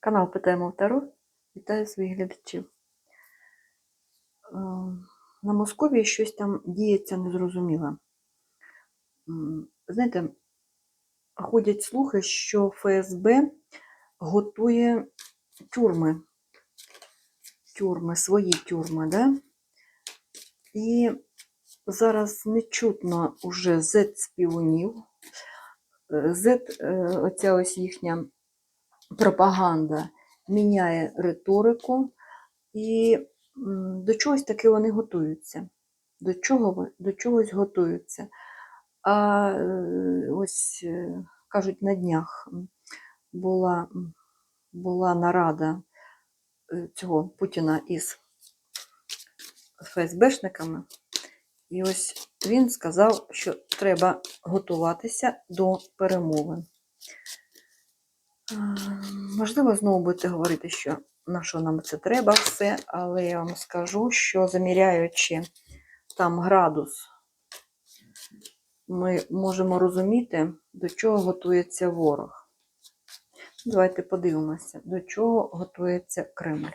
Канал Питаємо в Таро. Вітаю своїх глядачів. Е, На Московії щось там діється незрозуміло. Знаєте, ходять слухи, що ФСБ готує тюрми. Тюрми, свої тюрми, да? І зараз не чутно уже Z-співунів. Z, е, оця ось їхня пропаганда міняє риторику, і до чогось таки вони готуються. До чого до чогось готуються. А е, ось е, кажуть, на днях була, була нарада е, цього Путіна із ФСБшниками, і ось він сказав, що треба готуватися до перемовин. Можливо, знову будете говорити, що на що нам це треба все, але я вам скажу, що заміряючи там градус, ми можемо розуміти, до чого готується ворог. Давайте подивимося, до чого готується Кремль.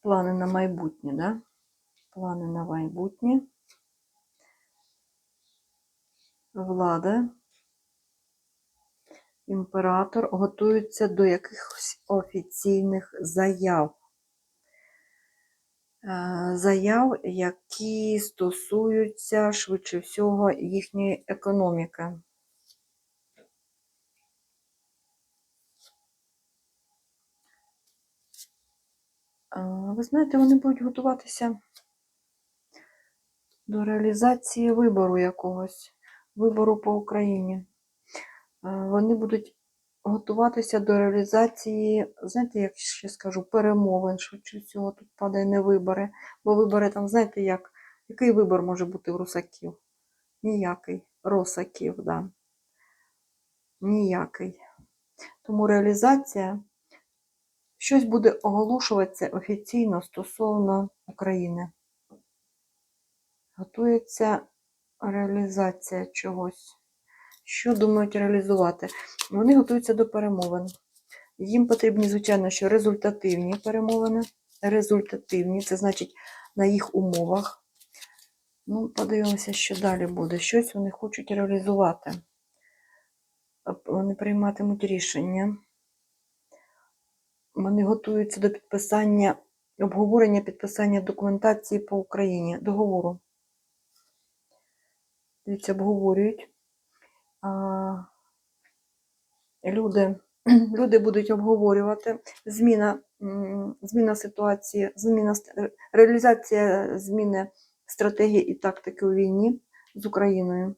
Плани на майбутнє, да? Плани на майбутнє. Влада імператор готується до якихось офіційних заяв. Е, Заяв, які стосуються швидше всього їхньої економіки. Е, Ви знаєте, вони будуть готуватися до реалізації вибору якогось, вибору по Україні. Е, Вони будуть готуватися до реалізації, знаєте, як ще скажу, перемовин, швидше всього, тут падає не вибори. Бо вибори там, знаєте, як, який вибор може бути в русаків? Ніякий. Росаків, да. Ніякий. Тому реалізація, щось буде оголошуватися офіційно стосовно України. Готується реалізація чогось. Що думають реалізувати? Вони готуються до перемовин. Їм потрібні, звичайно, що результативні перемовини. Результативні, це значить на їх умовах. Ну, подивимося, що далі буде. Щось вони хочуть реалізувати. Вони прийматимуть рішення. Вони готуються до підписання, обговорення підписання документації по Україні, договору. Дивіться, обговорюють. Люди, люди будуть обговорювати зміна, зміна ситуації, зміна, реалізація зміни стратегії і тактики у війні з Україною.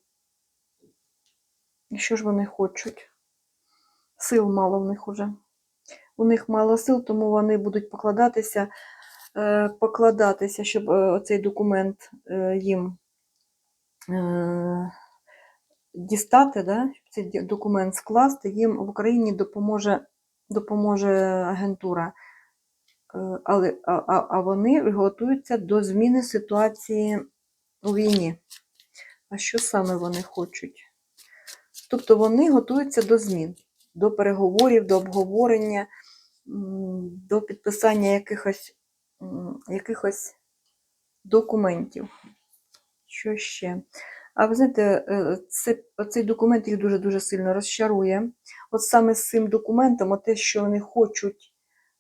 Що ж вони хочуть? Сил мало в них уже. У них мало сил, тому вони будуть покладатися, е, покладатися, щоб е, оцей документ е, їм дістати, да, щоб цей документ скласти, їм в Україні допоможе, допоможе агентура. Е, Але, а, а, вони готуються до зміни ситуації у війні. А що саме вони хочуть? Тобто вони готуються до змін, до переговорів, до обговорення, до підписання якихось, якихось документів. Що ще? А ви знаєте, е, це, цей документ їх дуже-дуже сильно розчарує. От саме з цим документом, те, що вони хочуть,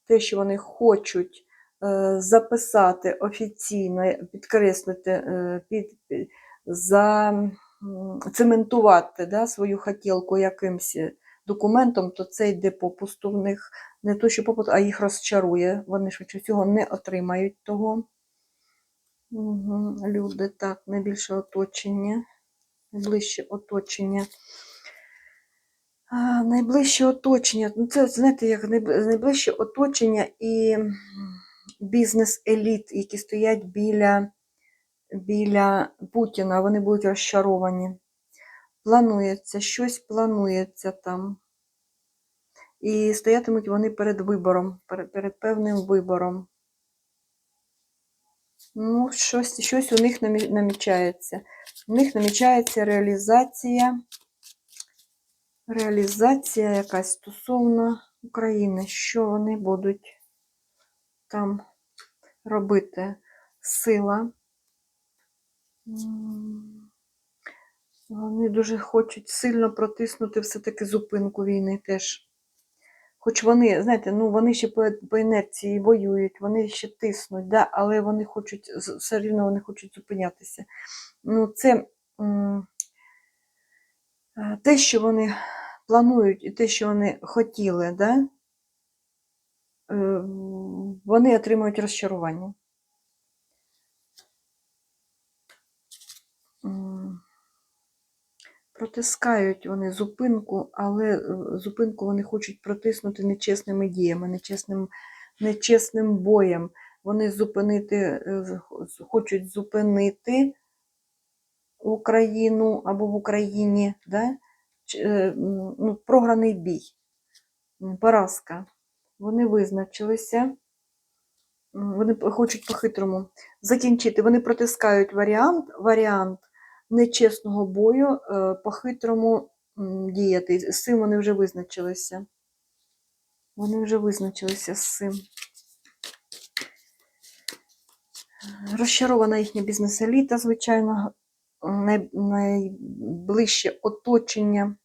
те, що вони хочуть е, записати офіційно, підкреслити, е, під, під, зацементувати да, свою хотілку якимсь документом, то це йде попусту в них не то, що попусту, а їх розчарує. Вони швидше всього не отримають того. Угу. Люди, так, найбільше оточення. Найближче оточення. А, найближче оточення. Ну, це, знаєте, як найближче оточення і бізнес-еліт, які стоять біля, біля Путіна, вони будуть розчаровані. Планується, щось планується там. І стоятимуть вони перед вибором, перед, перед певним вибором. Ну, щось, щось у них намічається. У них намічається реалізація, реалізація якась стосовно України, що вони будуть там робити? Сила. Вони дуже хочуть сильно протиснути все-таки зупинку війни теж. Хоч вони, знаєте, ну вони ще по, по інерції воюють, вони ще тиснуть, да, але вони хочуть, все рівно вони хочуть зупинятися. Ну, це е, те, що вони планують, і те, що вони хотіли, да, е, вони отримують розчарування. Протискають вони зупинку, але е, зупинку вони хочуть протиснути нечесними діями, нечесним, нечесним боєм. Вони зупинити, е, хочуть зупинити Україну або в Україні, да? Е, ну, програний бій, поразка. Вони визначилися, вони хочуть по-хитрому закінчити. Вони протискають варіант, варіант нечесного бою, е, по-хитрому діяти. З цим вони вже визначилися. Вони вже визначилися з цим. Розчарована їхня бізнес-еліта, звичайно, найближче оточення.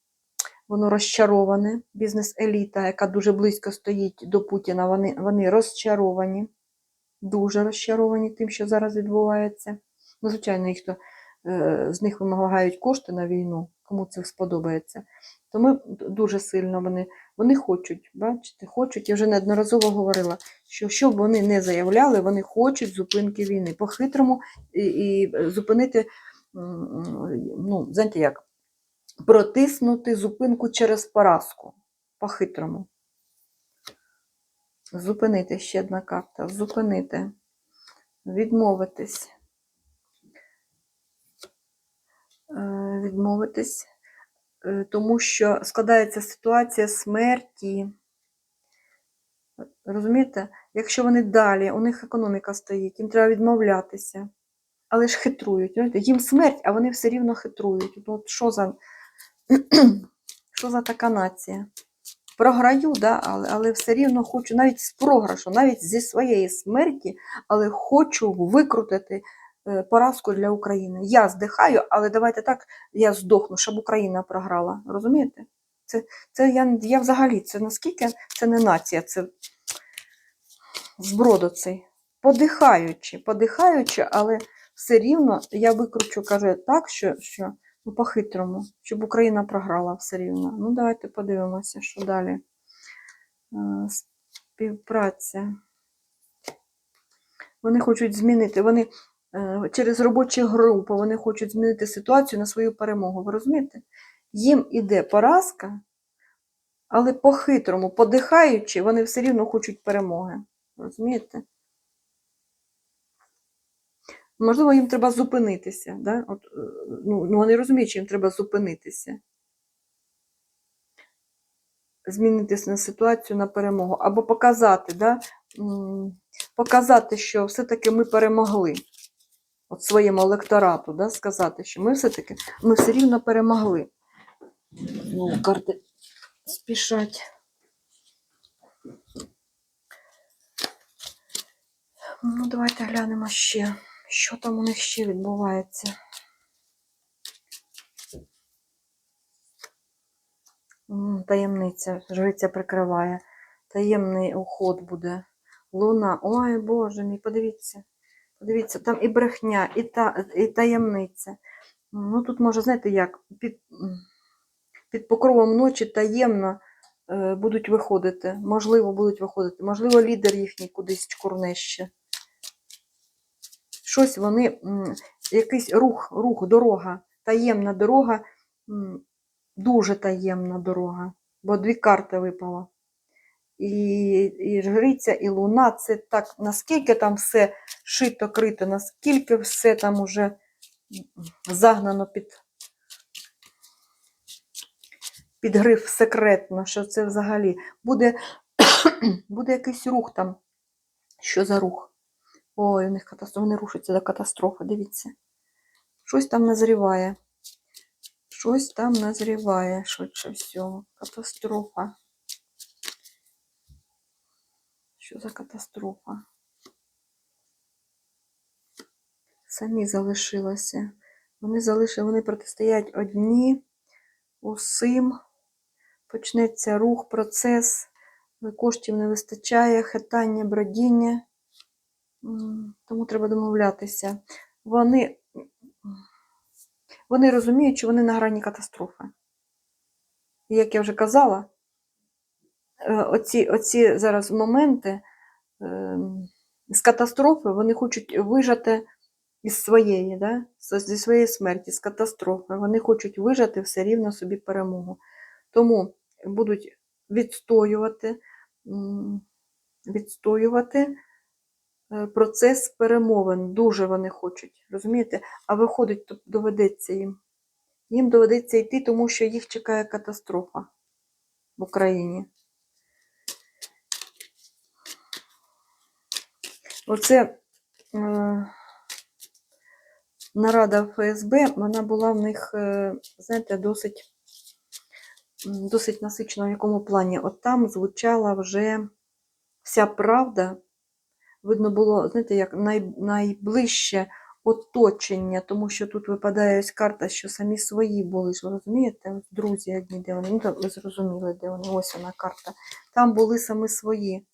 Воно розчароване. Бізнес-еліта, яка дуже близько стоїть до Путіна, вони, вони розчаровані, дуже розчаровані тим, що зараз відбувається. Ну, звичайно, е, з них вимагають кошти на війну, кому це сподобається. Тому дуже сильно вони, вони хочуть, бачите, хочуть. Я вже неодноразово говорила, що що б вони не заявляли, вони хочуть зупинки війни. По-хитрому і, і зупинити, ну, знаєте як, протиснути зупинку через поразку. По-хитрому. Зупинити ще одна карта. Зупинити. Відмовитись. Е, Відмовитись. Е, Тому що складається ситуація смерті. Розумієте? Якщо вони далі, у них економіка стоїть, їм треба відмовлятися. Але ж хитрують. Їм смерть, а вони все рівно хитрують. От, от що за що за така нація? Програю, да, але, але все рівно хочу навіть з програшу, навіть зі своєї смерті, але хочу викрутити поразку для України. Я здихаю, але давайте так, я здохну, щоб Україна програла. Розумієте? Це, це я, я взагалі, це наскільки це не нація, це зброд оцей. Подихаючи, подихаючи, але все рівно я викручу, каже, так, що, що ну, по-хитрому, щоб Україна програла все рівно. Ну, давайте подивимося, що далі. Е, Співпраця. Вони хочуть змінити, вони е, через робочі групи вони хочуть змінити ситуацію на свою перемогу. Ви розумієте? Їм іде поразка, але по-хитрому, подихаючи, вони все рівно хочуть перемоги. Розумієте? Можливо, їм треба зупинитися. Да? От, е, ну, ну, вони розуміють, що їм треба зупинитися. Змінитися на ситуацію на перемогу. Або показати, да? показати, що все-таки ми перемогли. От своєму електорату, да? сказати, що ми все-таки ми все рівно перемогли. Ну, карти спішать. Ну, давайте глянемо ще, що там у них ще відбувається. Таємниця, жриця прикриває. Таємний уход буде. Луна. Ой, Боже мій, подивіться. Подивіться, там і брехня, і, та, і таємниця. Ну, тут може, знаєте, як, під, під покровом ночі таємно е, будуть виходити. Можливо, будуть виходити. Можливо, лідер їхній кудись чкурне ще. Щось вони, якийсь рух, рух, дорога, таємна дорога, дуже таємна дорога, бо дві карти випало. І, і жриця, і луна, це так, наскільки там все шито, крито, наскільки все там уже загнано під, під гриф секретно, що це взагалі буде, буде якийсь рух там. Що за рух? Ой, у них катастрофа, вони рушаться до катастрофи, дивіться. Щось там назріває. Щось там назріває, швидше всього. Катастрофа. Що за катастрофа? Самі залишилися. Вони залишили, вони протистоять одні усім. Почнеться рух, процес, коштів не вистачає, хитання, бродіння. Тому треба домовлятися. Вони, вони розуміють, що вони на грані катастрофи. І як я вже казала, оці, оці зараз моменти ем, з катастрофи вони хочуть вижати із своєї, да? зі своєї смерті, з катастрофи. Вони хочуть вижати все рівно собі перемогу. Тому будуть відстоювати, відстоювати е, процес перемовин. Дуже вони хочуть, розумієте? А виходить, то доведеться їм. Їм доведеться йти, тому що їх чекає катастрофа в Україні. Оце е, нарада ФСБ, вона була в них, е, знаєте, досить, досить насичена в якому плані. От там звучала вже вся правда. Видно було, знаєте, як най, найближче оточення, тому що тут випадає ось карта, що самі свої були, ж ви розумієте? Друзі одні, де вони, ну, ви зрозуміли, де вони, ось вона карта. Там були самі свої.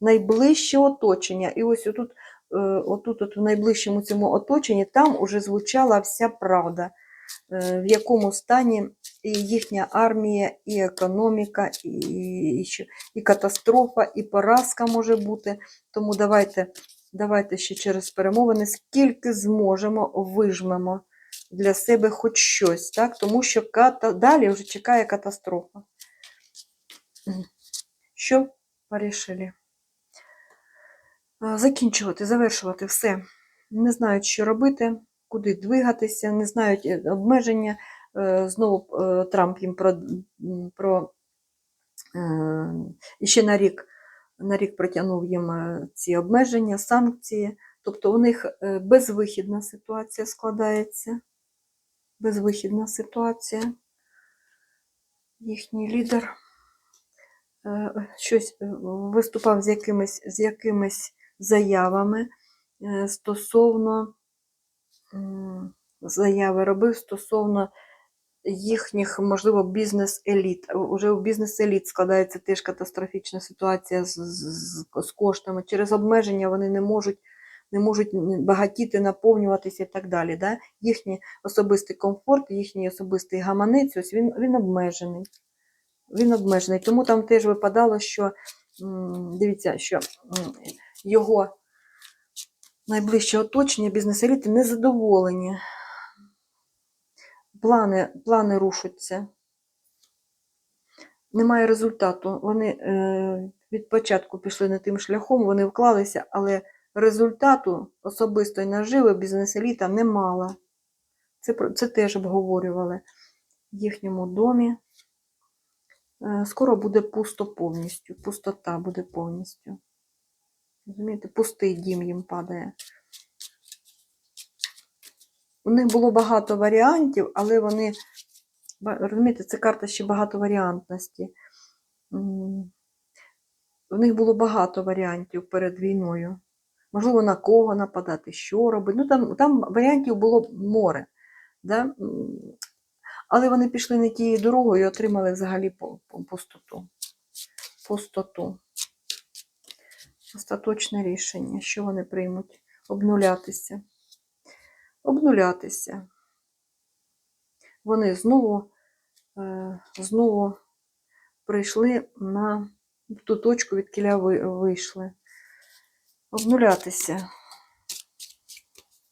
Найближче оточення. І ось отут, е, отут от в найближчому цьому оточенні, там уже звучала вся правда, е, в якому стані і їхня армія, і економіка, і, і, і катастрофа, і поразка може бути. Тому давайте, давайте ще через перемовини, скільки зможемо, вижмемо для себе хоч щось, так? тому що ката... далі вже чекає катастрофа. Що порішили? Закінчувати, завершувати все. Не знають, що робити, куди двигатися, не знають е, обмеження. Е, Знову е, Трамп їм про, про ще на рік, на рік протягнув їм ці обмеження, санкції. Тобто у них безвихідна ситуація складається. Безвихідна ситуація. Їхній лідер щось виступав з якимись, з якимись заявами е, стосовно заяви робив стосовно їхніх, можливо, бізнес-еліт. Уже у бізнес-еліт складається теж катастрофічна ситуація з, з, з коштами. Через обмеження вони не можуть, не можуть багатіти, наповнюватися і так далі. Да? Їхній особистий комфорт, їхній особистий гаманець, ось він, він обмежений. Він обмежений. Тому там теж випадало, що дивіться, що його найближче оточення бізнес-еліти незадоволені. Плани, плани рушаться. Немає результату. Вони е, від початку пішли не тим шляхом, вони вклалися, але результату особистої наживи бізнес-еліта не мала. Це, це теж обговорювали в їхньому домі. Е, Скоро буде пусто повністю. Пустота буде повністю. Розумієте, пустий дім їм падає. У них було багато варіантів, але вони, розумієте, це карта ще багатоваріантності. М, У них було багато варіантів перед війною. Можливо, на кого нападати, що робити. Ну, там, там варіантів було море. Да? Але вони пішли не тією дорогою і отримали взагалі пустоту. Пустоту. Остаточне рішення. Що вони приймуть? Обнулятися. Обнулятися. Вони знову, е, знову прийшли на ту точку, від кіля вийшли. Обнулятися.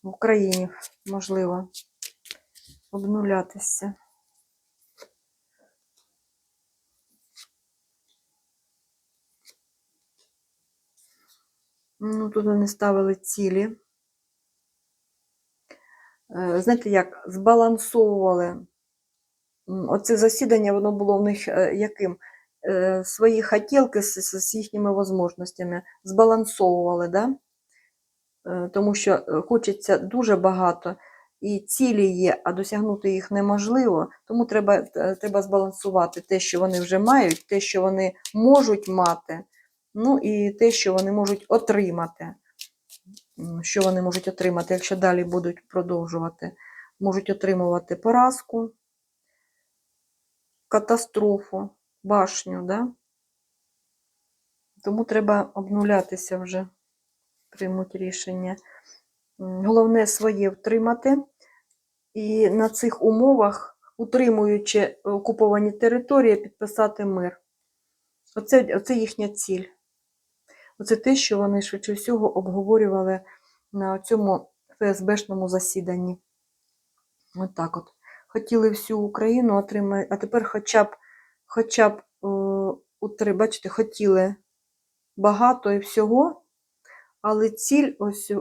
В Україні, можливо. Обнулятися. Ну, тут вони ставили цілі. Е, Знаєте, як збалансовували. Оце засідання, воно було в них е, яким? Е, Свої хотілки з, з, їхніми можливостями збалансовували, да? Тому що хочеться дуже багато, і цілі є, а досягнути їх неможливо. Тому треба, треба збалансувати те, що вони вже мають, те, що вони можуть мати, Ну і те, що вони можуть отримати. Що вони можуть отримати, якщо далі будуть продовжувати? Можуть отримувати поразку, катастрофу, башню, да? Тому треба обнулятися вже, приймуть рішення. Головне своє втримати. І на цих умовах, утримуючи окуповані території, підписати мир. Оце, оце їхня ціль. Оце те, що вони швидше всього обговорювали на цьому ФСБшному засіданні. От так от. Хотіли всю Україну отримати, а тепер хоча б, хоча б е, утри, бачите, хотіли багато і всього, але ціль ось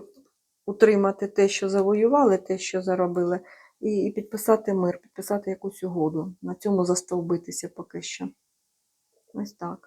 утримати те, що завоювали, те, що заробили, і, і підписати мир, підписати якусь угоду. На цьому застовбитися поки що. Ось так.